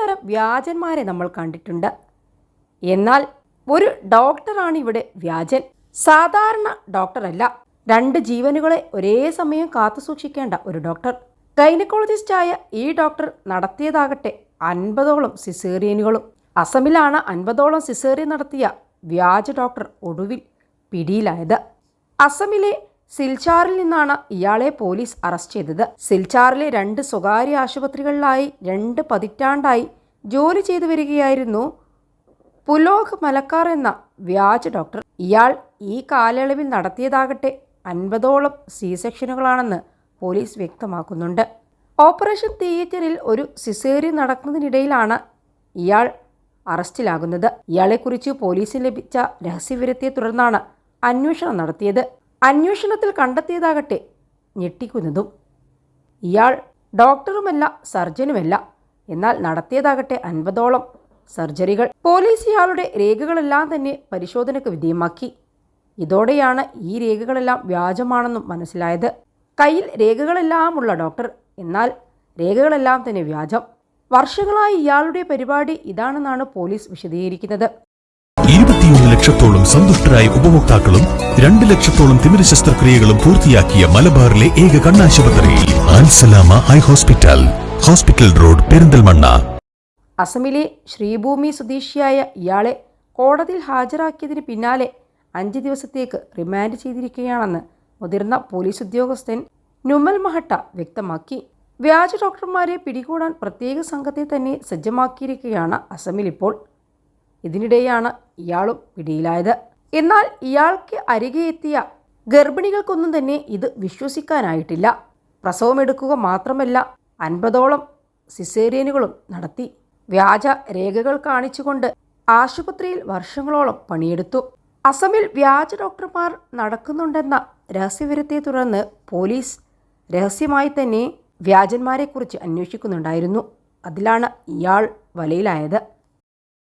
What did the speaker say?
തരം വ്യാജന്മാരെ നമ്മൾ കണ്ടിട്ടുണ്ട്. എന്നാൽ ഒരു ഡോക്ടറാണ് ഇവിടെ വ്യാജൻ. സാധാരണ ഡോക്ടറല്ല. രണ്ട് ജീവനുകളെ ഒരേ സമയം കാത്തു സൂക്ഷിക്കേണ്ട ഒരു ഡോക്ടർ. ഗൈനക്കോളജിസ്റ്റായ ഈ ഡോക്ടർ നടത്തിയതാകട്ടെ അൻപതോളം സിസേറിയനുകളും അസമിലാണ് അൻപതോളം സിസേറിയൻ നടത്തിയ വ്യാജ ഡോക്ടർ ഒടുവിൽ പിടിയിലായത്. അസമിലെ സിൽച്ചാറിൽ നിന്നാണ് ഇയാളെ പോലീസ് അറസ്റ്റ് ചെയ്തത്. സിൽച്ചാറിലെ രണ്ട് സ്വകാര്യ ആശുപത്രികളിലായി രണ്ട് പതിറ്റാണ്ടായി ജോലി ചെയ്തു വരികയായിരുന്നു പുലോഹ് മലക്കാർ എന്ന വ്യാജ ഡോക്ടർ. ഇയാൾ ഈ കാലയളവിൽ നടത്തിയതാകട്ടെ അൻപതോളം സി സെക്ഷനുകളാണെന്ന് പോലീസ് വ്യക്തമാക്കുന്നുണ്ട്. ഓപ്പറേഷൻ തിയേറ്ററിൽ ഒരു സിസേറി നടക്കുന്നതിനിടയിലാണ് ഇയാൾ അറസ്റ്റിലാകുന്നത്. ഇയാളെക്കുറിച്ച് പോലീസിന് ലഭിച്ച രഹസ്യവിവരത്തെ തുടർന്നാണ് അന്വേഷണം നടത്തിയത്. അന്വേഷണത്തിൽ കണ്ടെത്തിയതാകട്ടെ ഞെട്ടിക്കുന്നതും. ഇയാൾ ഡോക്ടറുമല്ല സർജനുമല്ല. എന്നാൽ നടത്തിയതാകട്ടെ അൻപതോളം സർജറികൾ. പോലീസ് ഇയാളുടെ രേഖകളെല്ലാം തന്നെ പരിശോധനയ്ക്ക് വിധേയമാക്കി. ഇതോടെയാണ് ഈ രേഖകളെല്ലാം വ്യാജമാണെന്നും മനസ്സിലായത്. കയ്യിൽ രേഖകളെല്ലാം ഉള്ള ഡോക്ടർ എന്നാൽ രേഖകളെല്ലാം തന്നെ വ്യാജം. വർഷങ്ങളായി ഇയാളുടെ പരിപാടി ഇതാണെന്നാണ് പോലീസ് വിശദീകരിക്കുന്നത്. ഇരുപത്തിയൊന്ന് ലക്ഷത്തോളം സന്തുഷ്ടരായ ഉപഭോക്താക്കളും രണ്ട് ലക്ഷത്തോളം തിമിര ശസ്ത്രക്രിയകളും പൂർത്തിയാക്കിയ മലബാറിലെ ഏക കണ്ണാശുപത്രി Alsalama eye hospital hospital road Perinthalmanna. അസമിലെ ശ്രീഭൂമി സ്വദേശിയായ ഇയാളെ കോടതിയിൽ ഹാജരാക്കിയതിന് പിന്നാലെ അഞ്ച് ദിവസത്തേക്ക് റിമാൻഡ് ചെയ്തിരിക്കുകയാണെന്ന് മുതിർന്ന പോലീസ് ഉദ്യോഗസ്ഥൻ നുമൽ മഹട്ട വ്യക്തമാക്കി. വ്യാജ ഡോക്ടർമാരെ പിടികൂടാൻ പ്രത്യേക സംഘത്തെ തന്നെ സജ്ജമാക്കിയിരിക്കുകയാണ് അസമിൽ ഇപ്പോൾ ഇതിനിടെയാണ് ഇയാളും പിടിയിലായത്. എന്നാൽ ഇയാൾക്ക് അരികെ എത്തിയ ഗർഭിണികൾക്കൊന്നും തന്നെ ഇത് വിശ്വസിക്കാനായിട്ടില്ല. പ്രസവമെടുക്കുക മാത്രമല്ല അൻപതോളം സിസേറിയനുകളും നടത്തി വ്യാജ രേഖകൾ കാണിച്ചുകൊണ്ട് ആശുപത്രിയിൽ വർഷങ്ങളോളം പണിയെടുത്തു. അസമിൽ വ്യാജ ഡോക്ടർമാർ നടക്കുന്നുണ്ടെന്ന രഹസ്യവിവരത്തെ തുടർന്ന് പോലീസ് രഹസ്യമായി തന്നെ വ്യാജന്മാരെക്കുറിച്ച് അന്വേഷിക്കുന്നുണ്ടായിരുന്നു. അതിലാണ് ഇയാൾ വലയിലായത്.